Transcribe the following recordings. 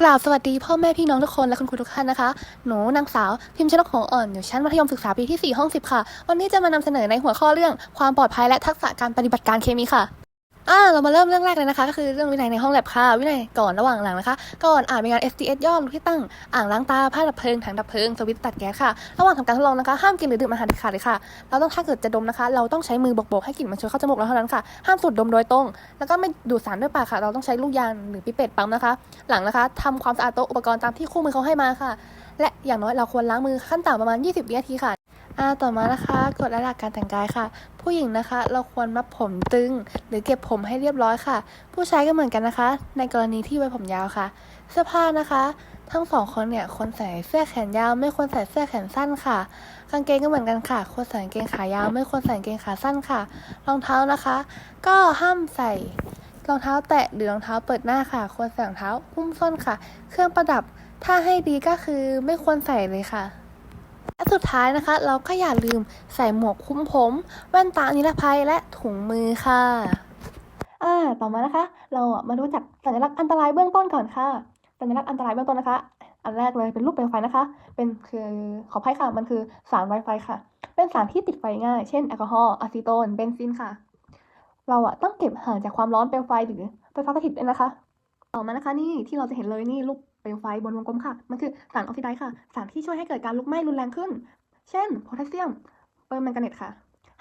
กล่าวสวัสดีพ่อแม่พี่น้องทุกคนและคุณครูทุกท่านนะคะ หนูนางสาวพิมพ์ชนกหงอ่อนอยู่ชั้นมัธยมศึกษาปีที่ 4 ห้อง 10 ค่ะ วันนี้จะมานำเสนอในหัวข้อเรื่องความปลอดภัยและทักษะการปฏิบัติการเคมีค่ะ อ่าเรามาเริ่มเรื่องแรกเลยนะคะ ก็คือเรื่องวินัยในห้องแลบค่ะ วินัยก่อนระหว่างหลังนะคะ ก่อนอ่านเป็นงาน STS ย่อมที่ตั้งอ่างล้างตาผ้าดับเพลิงถังดับเพลิงสวิตช์ตัดแก๊สค่ะ ระหว่างทำการทดลองนะคะ ห้ามกินหรือดื่มอาหารเด็ดขาดเลยค่ะ เราต้องถ้าเกิดจะดมนะคะ เราต้องใช้มือโบกๆให้กลิ่นมันโชยเข้าจมูกเราเท่านั้นค่ะ ห้ามสูดดมโดยตรง แล้วก็ไม่ดูดสารด้วยปากค่ะ เราต้องใช้ลูกยางหรือปิเปตปั๊มนะคะ หลังนะคะทำความสะอาดโต๊ะอุปกรณ์ตามที่คู่มือเขาให้มาค่ะ และอย่างน้อยเราควรล้างมือขั้นต่ำประมาณ 20วินาทีค่ะ อ่าต่อมานะคะกฎและหลักการแต่งกายค่ะ ผู้หญิงนะคะ เราควรมัดผมตึง หรือเก็บผมให้เรียบร้อยค่ะ ผู้ชายก็เหมือนกันนะคะ ในกรณีที่ไว้ผมยาวค่ะ เสื้อผ้านะคะ ทั้งสองคนเนี่ยควรใส่เสื้อแขนยาวไม่ควรใส่เสื้อแขนสั้นค่ะ กางเกงก็เหมือนกันค่ะ ควรใส่กางเกงขายาว ไม่ควรใส่กางเกงขาสั้นค่ะ รองเท้านะคะ ก็ห้ามใส่รองเท้าแตะหรือรองเท้าเปิดหน้าค่ะ ควรใส่รองเท้าหุ้มส้นค่ะ เครื่องประดับถ้าให้ดีก็คือไม่ควรใส่เลยค่ะ และสุดท้ายนะคะ เราก็อย่าลืมใส่หมวกคลุมผม แว่นตานิรภัยและถุงมือค่ะอ่าต่อมานะคะ เราอะมารู้จักสัญลักษณ์อันตรายเบื้องต้นก่อนค่ะ สัญลักษณ์อันตรายเบื้องต้นนะคะ อันแรกเลยเป็นรูปเปลวไฟนะคะ เป็นคือขออภัยค่ะ มันคือสารไวไฟค่ะ เป็นสารที่ติดไฟง่าย เช่นแอลกอฮอล์อะซิโตน เบนซินค่ะ เราอะต้องเก็บห่างจากความร้อนเปลวไฟหรือไฟฟ้าสถิตด้วยนะคะ ต่อมานะคะนี่ที่เราจะเห็นเลยนี่รูปเปลวไฟบนวงกลมค่ะ มันคือสารออกซิไดซ์ค่ะ สารที่ช่วยให้เกิดการลุกไหม้รุนแรงขึ้น เช่นโพแทสเซียมเปอร์แมงกาเนตค่ะ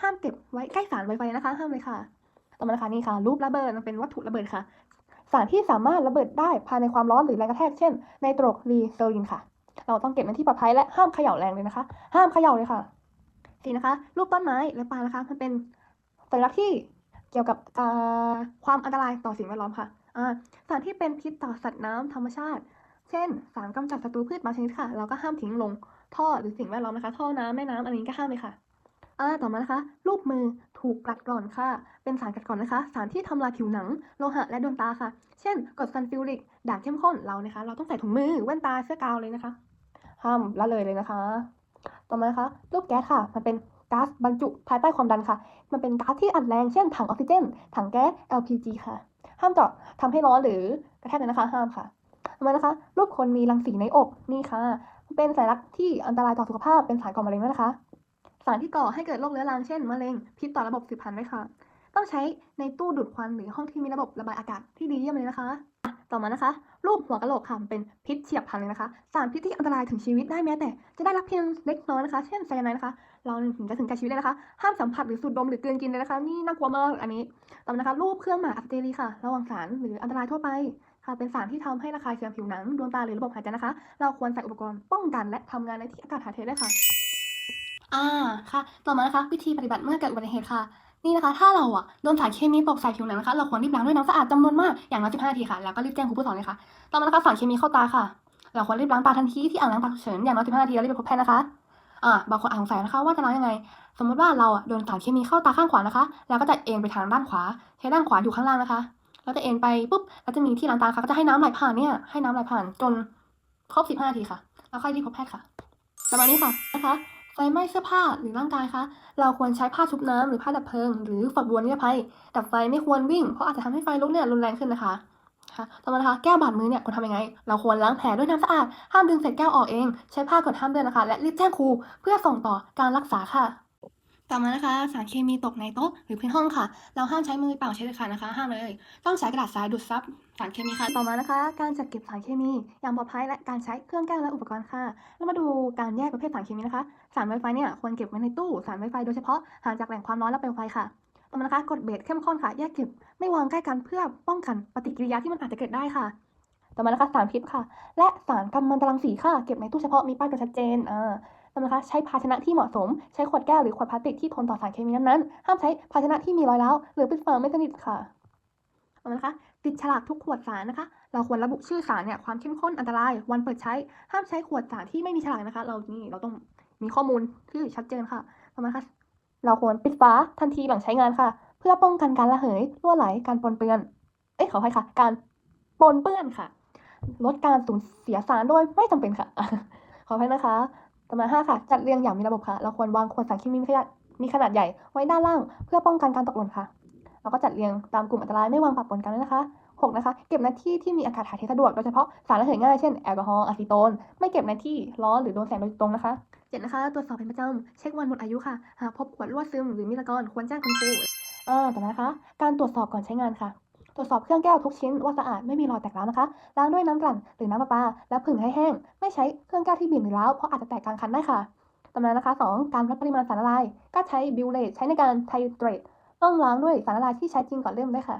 ห้ามเก็บไว้ใกล้สารไวไฟนะคะ ห้ามเลยค่ะ ต่อมานะคะนี่ค่ะ รูประเบิดมันเป็นวัตถุระเบิดค่ะ สารที่สามารถระเบิดได้ภายในความร้อนหรือแรงกระแทก เช่นไนโตรกรีเซอรินค่ะ เราต้องเก็บในที่ปลอดภัยและห้ามเขย่าแรงเลยนะคะ ห้ามเขย่าเลยค่ะสีนะคะ รูปต้นไม้และปลานะคะ มันเป็นสัญลักษณ์ที่ กี่ยวกับความอันตรายต่อสิ่งแวดล้อมค่ะสารที่เป็นพิษต่อสัตว์น้ำธรรมชาติ เช่น สารกำจัดศัตรูพืชบางชนิดค่ะ เราก็ห้ามทิ้งลงท่อหรือสิ่งแวดล้อมนะคะ ท่อน้ำแม่น้ำอันนี้ก็ห้ามเลยค่ะต่อมานะคะ รูปมือถูกกัดกร่อนค่ะ เป็นสารกัดกร่อนนะคะ สารที่ทำลายผิวหนัง โลหะและดวงตาค่ะ เช่นกรดซัลฟิวริก ด่างเข้มข้นเรานะคะ เราต้องใส่ถุงมือแว่นตาเสื้อกาวเลยนะคะ ห้ามละเลยเลยนะคะ ต่อมานะคะ รูปแก๊สค่ะ มันเป็น ก๊าซบรรจุภายใต้ความดันค่ะ มันเป็นก๊าซที่อัดแรงเช่นถังออกซิเจน ถังแก๊ส LPG ค่ะ ห้ามเจาะทำให้ร้อนหรือกระแทกเลยนะคะ ห้ามค่ะต่อมนะคะ รูปคนมีรังสีในอกนี่ค่ะ เป็นสัญลักษณ์ที่อันตรายต่อสุขภาพเป็นสารก่อมะเร็งด้วยนะคะ สารที่ก่อให้เกิดโรคเรื้อรังเช่นมะเร็งพิษต่อระบบสืบพันธุ์ด้วยค่ะ ต้องใช้ในตู้ดูดควันหรือห้องที่มีระบบระบายอากาศที่ดีเยี่ยมเลยนะคะ ต่อมานะคะ รูปหัวกะโหลกค่ะเป็นพิษเฉียบพลันเลยนะคะ สารพิษที่อันตรายถึงชีวิตได้แม้แต่ จะได้รับเพียงเล็กน้อยนะคะ เช่นไซยาไนด์นะคะ เราถึงจะถึงแก่ชีวิตเลยนะคะ ห้ามสัมผัสหรือสูดดมหรือกลืนกินเลยนะคะ นี่น่ากลัวมากอันนี้ ต่อมานะคะ รูปเครื่องหมายอัลเจรีค่ะ ระวังสารหรืออันตรายทั่วไปค่ะ เป็นสารที่ทำให้ระคายเคืองผิวหนัง ดวงตาหรือระบบหายใจนะคะ เราควรใส่อุปกรณ์ป้องกันและทำงานในที่อากาศถ่ายเทได้ค่ะ อ่า ค่ะ ต่อมานะคะ วิธีปฏิบัติเมื่อเกิดอุบัติเหตุค่ะ นี่นะคะ ถ้าเราอะโดนสารเคมีตกใส่ผิวหนังนะคะ เราควรรีบล้างด้วยน้ำสะอาดจำนวนมากอย่างน้อย15นาทีค่ะ แล้วก็รีบแจ้งครูผู้สอนเลยค่ะ ต่อมานะคะสารเคมีเข้าตาค่ะ เราควรรีบล้างตาทันทีที่อ่างล้างตาฉุกเฉินอย่างน้อย15นาทีแล้วรีบไปพบแพทย์นะคะอ่าบางคนอาจสงสัยนะคะว่าจะล้างยังไง สมมติว่าเราอะโดนสารเคมีเข้าตาข้างขวานะคะ แล้วก็จะเอ็นไปทางด้านขวา ใช้ด้านขวาอยู่ข้างล่างนะคะแล้วจะเอ็นไปปุ๊บแล้วจะมีที่ล้างตาค่ะก็จะให้น้ำไหลผ่านเนี่ยให้น้ำไหลผ่านจนครบ15นาทีค่ะ แล้วค่อยรีบพบแพทย์ค่ะประมาณนี้ค่ะนะคะ ไฟไหม้เสื้อผ้าหรือร่างกายคะ เราควรใช้ผ้าชุบน้ำหรือผ้าดับเพลิง หรือฝักบัวนิรภัยดับไฟไม่ควรวิ่งเพราะอาจจะทำให้ไฟลุกเนี่ยรุนแรงขึ้นนะคะคะต่อมานะคะแก้วบาดมือเนี่ยควรทำยังไง เราควรล้างแผลด้วยน้ำสะอาด ห้ามดึงเศษแก้วออกเอง ใช้ผ้ากดห้ามเลือดนะคะ และรีบแจ้งครูเพื่อส่งต่อการรักษาค่ะ ต่อมานะคะ สารเคมีตกในโต๊ะหรือพื้นห้องค่ะ เราห้ามใช้มือเปล่าใช้เด็ดขาดนะคะห้ามเลย ต้องใช้กระดาษทรายดูดซับสารเคมีค่ะ ต่อมานะคะ การจัดเก็บสารเคมี อย่างปลอดภัยและการใช้เครื่องแก้วและอุปกรณ์ค่ะเรามาดูการแยกประเภทสารเคมีนะคะ สารไวไฟเนี่ยควรเก็บไว้ในตู้สารไวไฟโดยเฉพาะห่างจากแหล่งความร้อนและเปลวไฟค่ะต่อมานะคะกดเบสเข้มข้นค่ะ แยกเก็บไม่วางใกล้กันเพื่อป้องกันปฏิกิริยาที่มันอาจจะเกิดได้ค่ะต่อมานะคะสารพิษค่ะ และสารกัมมันตรังสีค่ะ เก็บในตู้เฉพาะมีป้ายตัวชัดเจนอ่า นะคะใช้ภาชนะที่เหมาะสม ใช้ขวดแก้วหรือขวดพลาสติกที่ทนต่อสารเคมีนั้นๆห้ามใช้ภาชนะที่มีรอยร้าวหรือปิดฝาไม่สนิทค่ะนะคะติดฉลากทุกขวดสารนะคะ เราควรระบุชื่อสารเนี่ยความเข้มข้นอันตราย วันเปิดใช้ ห้ามใช้ขวดสารที่ไม่มีฉลากนะคะ เรานี่เราต้องมีข้อมูลที่ชัดเจนค่ะต่อมานะคะเราควรปิดฝาทันทีหลังใช้งานค่ะ เพื่อป้องกันการระเหยรั่วไหลการปนเปื้อน เอ้ยขออภัยค่ะ การปนเปื้อนค่ะ ลดการสูญเสียสารโดยไม่จำเป็นค่ะ ขออภัยนะคะ ต่อมาห้าค่ะ จัดเรียงอย่างมีระบบค่ะ เราควรวางขวดสารเคมีมีขนาดมีขนาดใหญ่ไว้ด้านล่าง เพื่อป้องกันการตกหล่นค่ะ เราก็จัดเรียงตามกลุ่มอันตรายไม่วางปะปนกันด้วยนะคะ6นะคะ เก็บในที่ที่มีอากาศถ่ายเทสะดวกโดยเฉพาะสารระเหยง่ายเช่นแอลกอฮอล์อะซิโตน ไม่เก็บในที่ร้อนหรือโดนแสงโดยตรงนะคะ7นะคะตรวจสอบเป็นประจำเช็ควันหมดอายุค่ะ หากพบขวดรั่วซึมหรือมีตะกอนควรแจ้งคุณครูอ่าต่อมานะคะ การตรวจสอบก่อนใช้งานค่ะ ตรวจสอบเครื่องแก้วทุกชิ้นว่าสะอาดไม่มีรอยแตกร้าวนะคะ ล้างด้วยน้ำกลั่นหรือน้ำประปา แล้วผึ่งให้แห้ง ไม่ใช้เครื่องแก้วที่บิ่นหรือร้าวเพราะอาจจะแตกกลางคันได้ค่ะต่อมานะคะ 2 การวัดปริมาณสารละลาย ก็ใช้บิวเลตใช้ในการไทเทรตต้องล้างด้วยสารละลายที่ใช้จริงก่อนเริ่มได้ค่ะ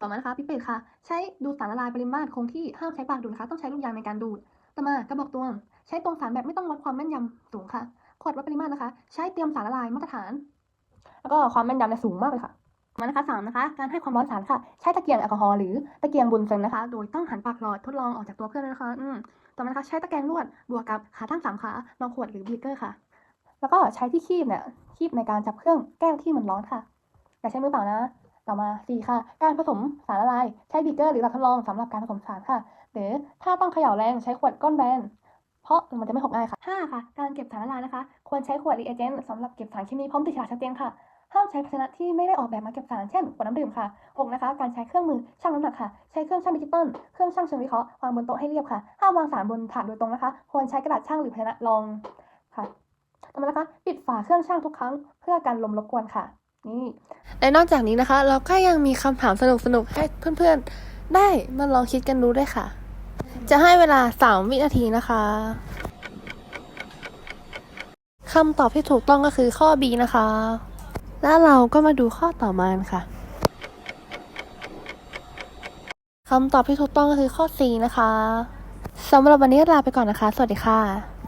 ต่อมานะคะพิเปตค่ะ ใช้ดูดสารละลายปริมาตรคงที่ห้ามใช้ปากดูดนะคะ ต้องใช้ลูกยางในการดูด ต่อมากระบอกตวงใช้ตวงสารแบบไม่ต้องวัดความแม่นยำสูงค่ะ ขวดวัดปริมาตรนะคะ ใช้เตรียมสารละลายมาตรฐาน แล้วก็ความแม่นยำเนี่ยสูงมากเลยค่ะ มานะคะสามนะคะ การให้ความร้อนสารค่ะ ใช้ตะเกียงแอลกอฮอล์หรือตะเกียงบุนเซนนะคะ โดยต้องหันปากหลอดทดลองออกจากตัวเครื่องนะคะ อืมต่อมานะคะใช้ตะแกรงลวดบวกกับขาตั้งสามขารองขวดหรือบีเกอร์ค่ะ แล้วก็ใช้ที่คีบเนี่ยคีบในการจับเครื่องแก้วที่มันร้อนค่ะอย่าใช้มือเปล่านะ ต่อมา 4 ค่ะ การผสมสารละลายใช้บีเกอร์หรือหลักทดลองสำหรับการผสมสารค่ะ หรือถ้าต้องเขย่าแรงใช้ขวดก้อนแบนเพราะมันจะไม่หกง่ายค่ะ5ค่ะ การเก็บสารละลายนะคะ ควรใช้ขวดรีเอเจนต์สำหรับเก็บสารเคมีพร้อมติดฉลากชัดเจนค่ะ ห้ามใช้ภาชนะที่ไม่ได้ออกแบบมาเก็บสาร เช่นขวดน้ำดื่มค่ะ 6 นะคะ การใช้เครื่องมือชั่งน้ำหนักค่ะ ใช้เครื่องชั่งดิจิตอล เครื่องชั่งเชิงวิเคราะห์วางบนโต๊ะให้เรียบค่ะ ห้ามวางสารบนถาดโดยตรงนะคะ ควรใช้กระดาษชั่งหรือภาชนะรองค่ะต่อมานะคะปิดฝาเครื่องชั่งทุกครั้ง เพื่อการลมรบกวนค่ะ นี่ และนอกจากนี้นะคะ เราก็ยังมีคำถามสนุกๆให้เพื่อนๆ ได้มาลองคิดกันดูด้วยค่ะ จะให้เวลา 3 วินาทีนะคะคำตอบที่ถูกต้องก็คือข้อ B นะคะ แล้วเราก็มาดูข้อต่อมาค่ะคำตอบที่ถูกต้องก็คือข้อ C นะคะสำหรับวันนี้ลาไปก่อนนะคะ สวัสดีค่ะ